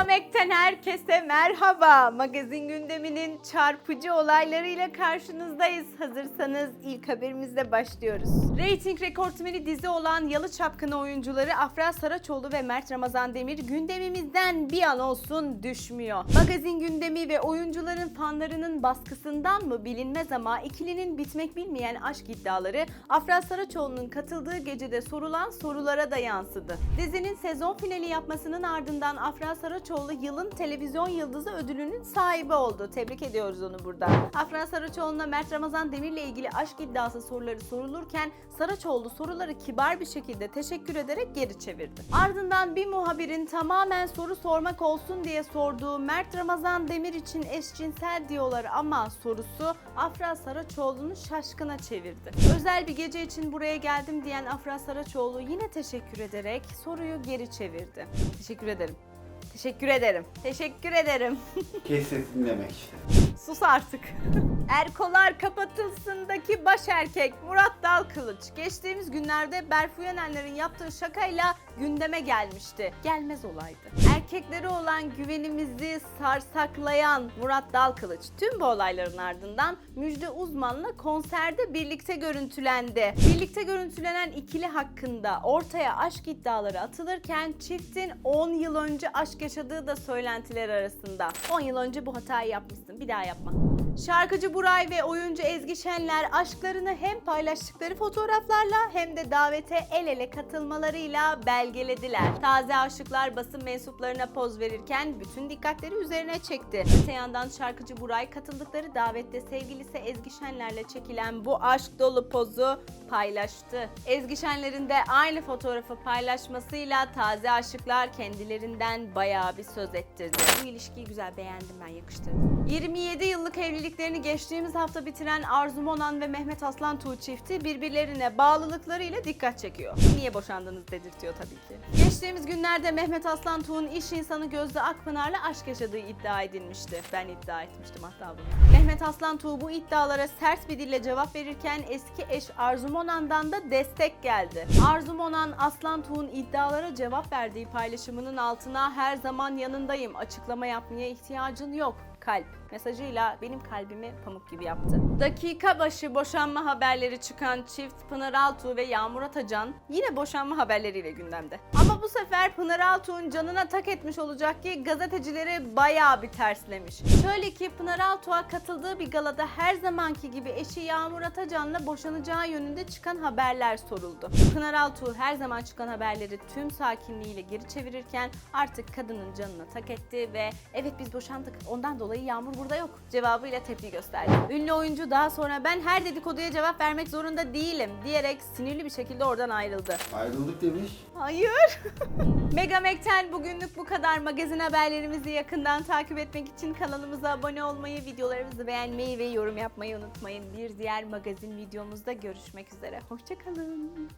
Megamek'ten herkese merhaba. Magazin gündeminin çarpıcı olaylarıyla karşınızdayız. Hazırsanız ilk haberimizle başlıyoruz. Rating rekortmeni dizi olan Yalı Çapkını oyuncuları Afra Saraçoğlu ve Mert Ramazan Demir gündemimizden bir an olsun düşmüyor. Magazin gündemi ve oyuncuların fanlarının baskısından mı bilinmez ama ikilinin bitmek bilmeyen aşk iddiaları Afra Saraçoğlu'nun katıldığı gecede sorulan sorulara da yansıdı. Dizinin sezon finali yapmasının ardından Afra Saraçoğlu yılın televizyon yıldızı ödülünün sahibi oldu. Tebrik ediyoruz onu burada. Afra Saraçoğlu'na Mert Ramazan Demir'le ilgili aşk iddiası soruları sorulurken Saraçoğlu soruları kibar bir şekilde teşekkür ederek geri çevirdi. Ardından bir muhabirin tamamen soru sormak olsun diye sorduğu Mert Ramazan Demir için eşcinsel diyorlar ama sorusu Afra Saraçoğlu'nu şaşkına çevirdi. Özel bir gece için buraya geldim diyen Afra Saraçoğlu yine teşekkür ederek soruyu geri çevirdi. Teşekkür ederim. Teşekkür ederim. Teşekkür ederim. Kesin demek işte. Sus artık. Erkolar kapatılsındaki baş erkek Murat Dalkılıç geçtiğimiz günlerde Berfu Yenerler'in yaptığı şakayla gündeme gelmişti. Gelmez olaydı. Erkeklere olan güvenimizi sarsaklayan Murat Dalkılıç tüm bu olayların ardından Müjde Uzman'la konserde birlikte görüntülendi. Birlikte görüntülenen ikili hakkında ortaya aşk iddiaları atılırken çiftin 10 yıl önce aşk yaşadığı da söylentiler arasında. 10 yıl önce bu hatayı yapmışsın bir daha yapma. Şarkıcı Buray ve oyuncu Ezgi Şenler aşklarını hem paylaştıkları fotoğraflarla hem de davete el ele katılmalarıyla belgelediler. Taze aşıklar basın mensuplarına poz verirken bütün dikkatleri üzerine çekti. Öte yandan şarkıcı Buray katıldıkları davette sevgilisi Ezgi Şenler'le çekilen bu aşk dolu pozu paylaştı. Ezgi Şenler'in de aynı fotoğrafı paylaşmasıyla taze aşıklar kendilerinden bayağı bir söz ettirdi. Bu ilişkiyi güzel beğendim ben yakıştırdım. 27 yıllık evliliklerini geçtiğimiz hafta bitiren Arzu Monan ve Mehmet Aslan Tuğ çifti birbirlerine bağlılıklarıyla dikkat çekiyor. Niye boşandınız dedirtiyor tabii ki. Geçtiğimiz günlerde Mehmet Aslan Tuğ'un iş insanı Gözde Akpınar'la aşk yaşadığı iddia edilmişti. Ben iddia etmiştim hatta bunu. Mehmet Aslan Tuğ bu iddialara sert bir dille cevap verirken eski eş Arzu Monan'dan da destek geldi. Arzu Monan Aslan Tuğ'un iddialara cevap verdiği paylaşımının altına her zaman yanındayım açıklama yapmaya ihtiyacın yok kalp mesajıyla benim kalbimi pamuk gibi yaptı. Dakika başı boşanma haberleri çıkan çift Pınar Altuğ ve Yağmur Atacan yine boşanma haberleriyle gündemde. Ama bu sefer Pınar Altuğ'un canına tak etmiş olacak ki gazetecileri bayağı bir terslemiş. Şöyle ki Pınar Altuğ'a katıldığı bir galada her zamanki gibi eşi Yağmur Atacan'la boşanacağı yönünde çıkan haberler soruldu. Pınar Altuğ her zaman çıkan haberleri tüm sakinliğiyle geri çevirirken artık kadının canına tak etti ve evet biz boşandık ondan dolayı Yağmur burada yok cevabıyla tepki gösterdi. Ünlü oyuncu daha sonra ben her dedikoduya cevap vermek zorunda değilim diyerek sinirli bir şekilde oradan ayrıldı. Ayrıldık demiş. Hayır. Megamek'ten bugünlük bu kadar. Magazin haberlerimizi yakından takip etmek için kanalımıza abone olmayı, videolarımızı beğenmeyi ve yorum yapmayı unutmayın. Bir diğer magazin videomuzda görüşmek üzere. Hoşçakalın.